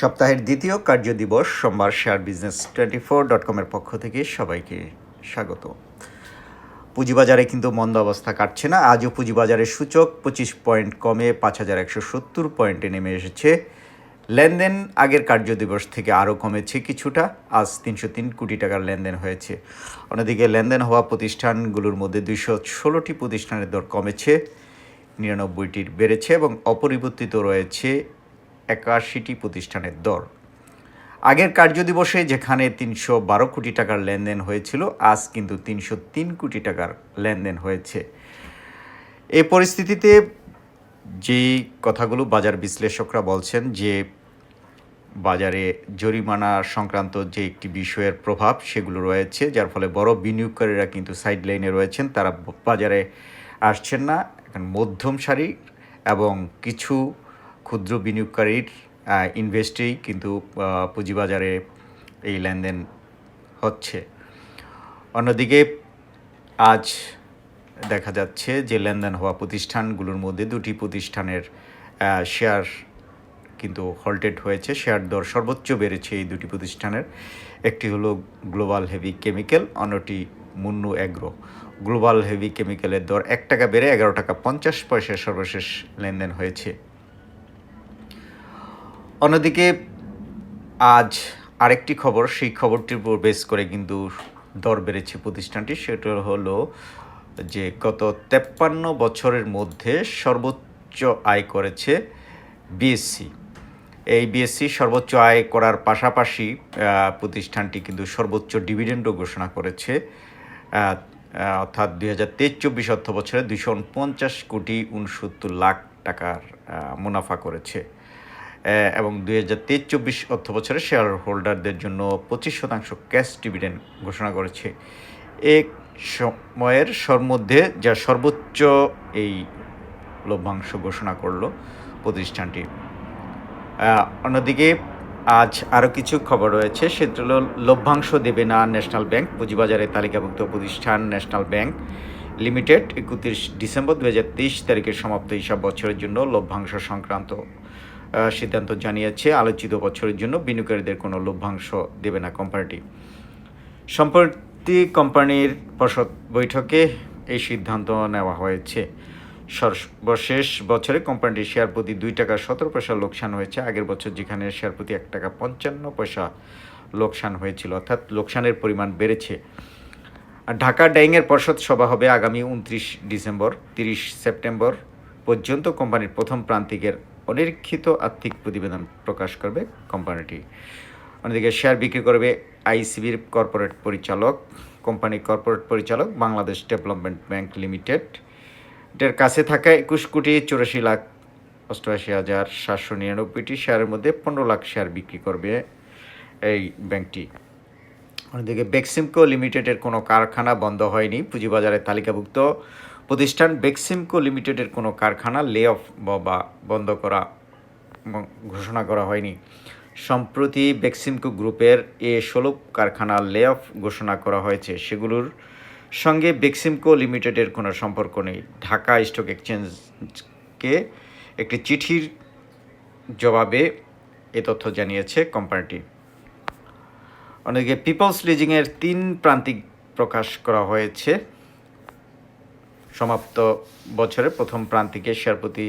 সপ্তাহের দ্বিতীয় কার্যদিবস সোমবার share business twenty four dot কমের পক্ষ থেকে সবাইকে স্বাগত। পুঁজিবাজারে কিন্তু মন্দ অবস্থা কাটছে না। আজও পুঁজিবাজারের সূচক পঁচিশ পয়েন্ট কমে পাঁচ হাজার একশো সত্তর পয়েন্টে নেমে এসেছে। লেনদেন আগের কার্যদিবস থেকে আরও কমেছে কিছুটা। আজ তিনশো তিন কোটি টাকার লেনদেন হয়েছে। অন্যদিকে লেনদেন হওয়া প্রতিষ্ঠানগুলোর মধ্যে দুইশো ষোলোটি প্রতিষ্ঠানের দর কমেছে, নিরানব্বইটির বেড়েছে এবং অপরিবর্তিত রয়েছে একাশিটি প্রতিষ্ঠানের দর। আগের কার্যদিবসে যেখানে তিনশো বারো কোটি টাকার লেনদেন হয়েছিল, আজ কিন্তু তিনশো তিন কোটি টাকার লেনদেন হয়েছে। এই পরিস্থিতিতে যেই কথাগুলো বাজার বিশ্লেষকরা বলছেন, যে বাজারে জরিমানা সংক্রান্ত যে একটি বিষয়ের প্রভাব সেগুলো রয়েছে, যার ফলে বড় বিনিয়োগকারীরা কিন্তু সাইড লাইনে রয়েছেন, তারা বাজারে আসছেন না। এখন মধ্যম সারি এবং কিছু ক্ষুদ্র বিনিয়োগকারীর ইনভেস্টেই কিন্তু পুঁজিবাজারে এই লেনদেন হচ্ছে। অন্যদিকে, আজ দেখা যাচ্ছে যে লেনদেন হওয়া প্রতিষ্ঠানগুলোর মধ্যে দুটি প্রতিষ্ঠানের শেয়ার কিন্তু হল্টেড হয়েছে। শেয়ার দর সর্বোচ্চ বেড়েছে এই দুটি প্রতিষ্ঠানের। একটি হলো গ্লোবাল হেভি কেমিক্যাল অন্যটি মুন্নু অ্যাগ্রো গ্লোবাল হেভি কেমিক্যালের দর এক টাকা বেড়ে এগারো টাকা পঞ্চাশ পয়সায় সর্বশেষ লেনদেন হয়েছে। অন্যদিকে, আজ আরেকটি খবর, সেই খবরটির উপর বেস করে কিন্তু দর বেড়েছে প্রতিষ্ঠানটি। সেটা হলো যে, গত তেপ্পান্ন বছরের মধ্যে সর্বোচ্চ আয় করেছে বিএসসি এই বিএসসি সর্বোচ্চ আয় করার পাশাপাশি প্রতিষ্ঠানটি কিন্তু সর্বোচ্চ ডিভিডেন্ডও ঘোষণা করেছে। অর্থাৎ দুই হাজার তেইশ চব্বিশ অর্থ বছরে দুশো উনপঞ্চাশ কোটি উনসত্তর লাখ টাকার মুনাফা করেছে। এবং দুই হাজার তেইশ চব্বিশ অর্থ বছরে শেয়ার হোল্ডারদের জন্য পঁচিশ শতাংশ ক্যাশ ডিভিডেন্ড ঘোষণা করেছে। এক সময়ের সর্মধ্যে যা সর্বোচ্চ এই লভ্যাংশ ঘোষণা করল প্রতিষ্ঠানটি। অন্যদিকে আজ আরও কিছু খবর রয়েছে। সেটা হলো, লভ্যাংশ দেবে না ন্যাশনাল ব্যাংক, পুঁজিবাজারে তালিকাভুক্ত প্রতিষ্ঠান ন্যাশনাল ব্যাংক লিমিটেড, একত্রিশ ডিসেম্বর দু হাজার তেইশ তারিখের সমাপ্ত হিসাব বছরের জন্য লভ্যাংশ সংক্রান্ত সিদ্ধান্ত জানিয়েছে, আলোচিত বছরের জন্য বিনিয়োগকারীদের কোনো লভ্যাংশ দেবে না কোম্পানিটি। সম্প্রতি কোম্পানির পর্ষদ বৈঠকে এই সিদ্ধান্ত নেওয়া হয়েছে। সর্বশেষ বছরে কোম্পানিটির শেয়ার প্রতি দুই টাকা সতেরো পয়সা লোকসান হয়েছে। আগের বছর যেখানে শেয়ার প্রতি এক টাকা পঞ্চান্ন পয়সা লোকসান হয়েছিল, অর্থাৎ লোকসানের পরিমাণ বেড়েছে। ঢাকা ডাইংয়ের পর্ষদ সভা হবে আগামী উনত্রিশ ডিসেম্বর, তিরিশ সেপ্টেম্বর পর্যন্ত কোম্পানির প্রথম প্রান্তিকের অনিরীক্ষিত আর্থিক প্রতিবেদন প্রকাশ করবে কোম্পানিটি। অন্যদিকে শেয়ার বিক্রি করবে আইসিবির কর্পোরেট পরিচালক, কোম্পানি কর্পোরেট পরিচালক বাংলাদেশ ডেভেলপমেন্ট ব্যাংক লিমিটেড। এটার কাছে থাকা একুশ কোটি চুরাশি লাখ অষ্টআশি হাজার সাতশো নিরানব্বইটি শেয়ারের মধ্যে পনেরো লাখ শেয়ার বিক্রি করবে এই ব্যাংকটি। অন্যদিকে বেক্সিমকো লিমিটেডের কোনো কারখানা বন্ধ হয়নি। পুঁজিবাজারে তালিকাভুক্ত প্রতিষ্ঠান বেক্সিমকো লিমিটেডের কোনো কারখানা লে অফ বা বন্ধ করা ঘোষণা করা হয়নি। সম্প্রতি বেক্সিমকো গ্রুপের এ ষোলো কারখানা লে অফ ঘোষণা করা হয়েছে। সেগুলোর সঙ্গে বেক্সিমকো লিমিটেডের কোনো সম্পর্ক নেই। ঢাকা স্টক এক্সচেঞ্জকে একটি চিঠির জবাবে এ তথ্য জানিয়েছে কোম্পানিটি। অন্যদিকে পিপলস লিজিংয়ের তিন প্রান্তিক প্রকাশ করা হয়েছে। সমাপ্ত বছরের প্রথম প্রান্তিকে শেয়ার প্রতি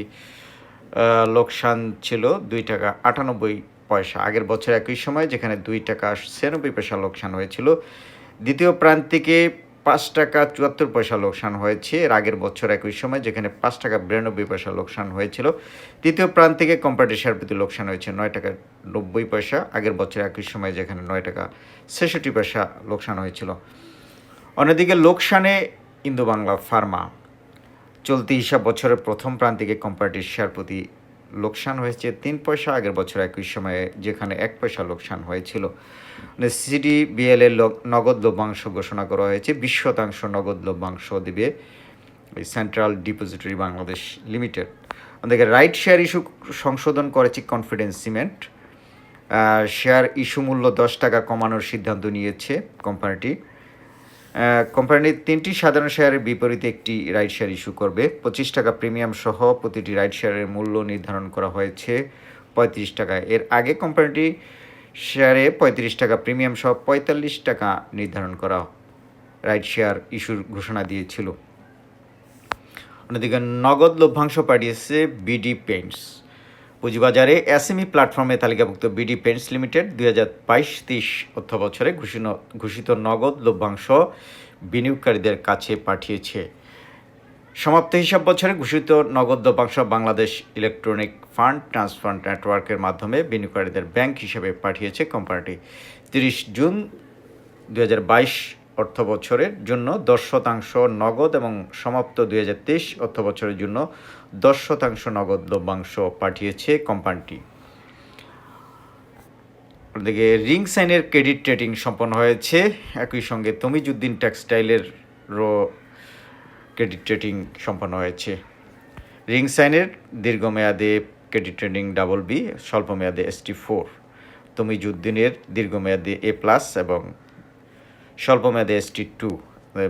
লোকসান ছিল দুই টাকা আটানব্বই পয়সা। আগের বছর একই সময় যেখানে দুই টাকা ছিয়ানব্বই পয়সা লোকসান হয়েছিল। দ্বিতীয় প্রান্তিকে পাঁচ টাকা চুয়াত্তর পয়সা লোকসান হয়েছে। এর আগের বছর একই সময় যেখানে পাঁচ টাকা বিরানব্বই পয়সা লোকসান হয়েছিল। তৃতীয় প্রান্তিকে কোম্পানির শেয়ার প্রতি লোকসান হয়েছে নয় টাকা নব্বই পয়সা। আগের বছর একই সময় যেখানে নয় টাকা ছেষট্টি পয়সা লোকসান হয়েছিল। অন্যদিকে লোকসানে ইন্দো বাংলা ফার্মা। চলতি হিসাব বছরের প্রথম প্রান্তিকে কোম্পানিটির শেয়ার প্রতি লোকসান হয়েছে তিন পয়সা, আগের বছর একই সময়ে যেখানে এক পয়সা লোকসান হয়েছিল। মানে সিডি বিএল এর নগদ লভ্যাংশ ঘোষণা করা হয়েছে। বিশ শতাংশ নগদ লভ্যাংশ দিবে সেন্ট্রাল ডিপোজিটরি বাংলাদেশ লিমিটেড ওদিকে রাইট শেয়ার ইস্যু সংশোধন করেছে কনফিডেন্স সিমেন্ট শেয়ার ইস্যু মূল্য দশ টাকা কমানোর সিদ্ধান্ত নিয়েছে কোম্পানিটি। কোম্পানির তিনটি সাধারণ শেয়ারের বিপরীতে একটি রাইট শেয়ার ইস্যু করবে। পঁচিশ টাকা প্রিমিয়াম সহ প্রতিটি রাইট শেয়ারের মূল্য নির্ধারণ করা হয়েছে পঁয়ত্রিশ টাকা। এর আগে কোম্পানিটি শেয়ারে পঁয়ত্রিশ টাকা প্রিমিয়াম সহ পঁয়তাল্লিশ টাকা নির্ধারণ করা রাইট শেয়ার ইস্যুর ঘোষণা দিয়েছিল। অন্যদিকে নগদ লভ্যাংশ পাঠিয়েছে বিডি পেন্টস পুঁজিবাজারে এসএমই প্ল্যাটফর্মে তালিকাভুক্ত বিডি পেন্টস লিমিটেড দুই হাজার বাইশ তেইশ অর্থ বছরে ঘোষিত ঘোষিত নগদ লভ্যাংশ বিনিয়োগকারীদের কাছে পাঠিয়েছে। সমাপ্ত হিসাব বছরে ঘোষিত নগদ লভ্যাংশ বাংলাদেশ ইলেকট্রনিক ফান্ড ট্রান্সফার নেটওয়ার্কের মাধ্যমে বিনিয়োগকারীদের ব্যাংক হিসেবে পাঠিয়েছে কোম্পানিটি। তিরিশ জুন দু হাজার বাইশ অর্থ বছরের জন্য দশ শতাংশ নগদ এবং সমাপ্ত দুই হাজার তেইশ অর্থ বছরের জন্য দশ শতাংশ নগদ লভ্যাংশ পাঠিয়েছে কোম্পানিটি। অন্যদিকে রিং সাইনের ক্রেডিট রেটিং সম্পন্ন হয়েছে। একই সঙ্গে তমিজুদ্দিন টেক্সটাইলেরও ক্রেডিট রেটিং সম্পন্ন হয়েছে। রিং সাইনের দীর্ঘমেয়াদে ক্রেডিট রেটিং ডাবল বি, স্বল্পমেয়াদে এসটি ফোর। তমিজুদ্দিনের দীর্ঘমেয়াদে এ প্লাস এবং স্বল্পমেয়াদে এসটি টু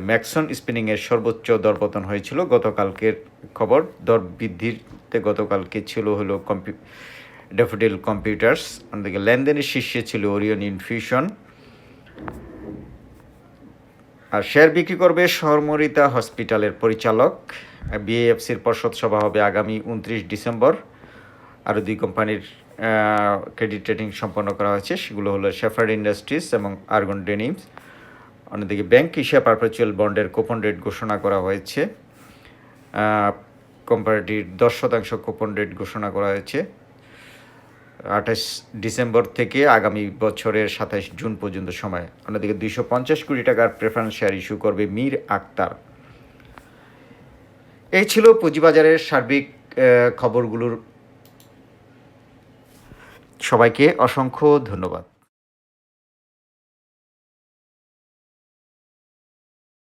ম্যাক্সন স্পিনিংয়ের সর্বোচ্চ দরপতন হয়েছিল। গতকালকের খবর, দর বৃদ্ধিতে গতকালকে ছিল হলো কম্পিউ ডেফোডিল কম্পিউটার্স অন্যদিকে লেনদেনের শীর্ষে ছিল ওরিয়ন ইনফিউশন আর শেয়ার বিক্রি করবে সহমরিতা হসপিটালের পরিচালক। বিএএফসির পর্ষদ সভা হবে আগামী উনত্রিশ ডিসেম্বর। আরও দুই কোম্পানির ক্রেডিট রেটিং সম্পন্ন করা হয়েছে। সেগুলো হলো শেফার্ড ইন্ডাস্ট্রিজ এবং আর্গন ডেনিমস অন্যদিকে ব্যাংক হিসাব পারপেচুয়াল বন্ডের কুপন রেট ঘোষণা করা হয়েছে। কোম্পানিটির দশ শতাংশ কুপন রেট ঘোষণা করা হয়েছে। আঠাশ ডিসেম্বর থেকে আগামী বছরের সাতাশ জুন পর্যন্ত সময়। অন্যদিকে দুইশো পঞ্চাশ কোটি টাকার প্রেফারেন্স শেয়ার ইস্যু করবে মীর আক্তার। এই ছিল পুঁজিবাজারের সার্বিক খবরগুলোর। সবাইকে অসংখ্য ধন্যবাদ।